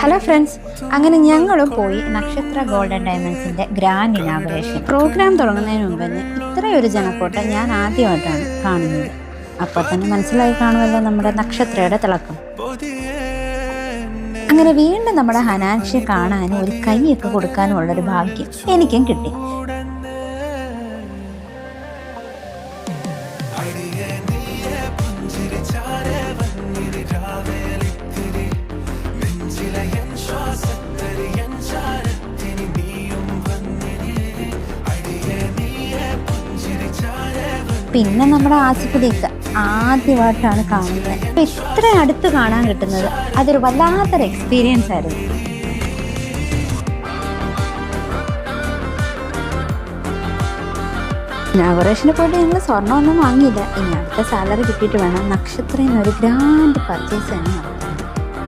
Hello friends അങ്ങനെ ഞങ്ങളും പോയി നക്ഷത്ര ഗോൾഡൻ ഡയമണ്ട്സിന്റെ ഗ്രാൻഡ് ഇനാഗുറേഷൻ പ്രോഗ്രാം തുടങ്ങുന്നതിന് മുമ്പ് ഇത്രയൊരു ജനക്കൂട്ടം ഞാൻ ആദ്യമായിട്ടാണ് കാണുന്നത്. അപ്പോൾ തന്നെ മനസ്സിലായി കാണുമല്ലോ നമ്മുടെ നക്ഷത്രയുടെ തിളക്കം. അങ്ങനെ വീണ്ടും നമ്മുടെ ഹനാൻഷിയെ കാണാനും ഒരു കൈയൊക്കെ കൊടുക്കാനുമുള്ളൊരു ഭാഗ്യം എനിക്കും കിട്ടി. പിന്നെ നമ്മുടെ ആസിഫലിക്ക ആദ്യമായിട്ടാണ് കാണുന്നത്. അപ്പൊ ഇത്ര അടുത്ത് കാണാൻ കിട്ടുന്നത് അതൊരു വല്ലാത്തൊരു എക്സ്പീരിയൻസ് ആയിരുന്നു. ഇനാഗുറേഷന് പോയിട്ട് ഞങ്ങൾ സ്വർണമൊന്നും വാങ്ങിയില്ല. ഇനി അടുത്ത സാലറി കിട്ടിയിട്ട് വേണം. നക്ഷത്രയിൽ നിന്ന് ഒരു ഗ്രാൻഡ് പർച്ചേസ് തന്നെ നടത്താൻ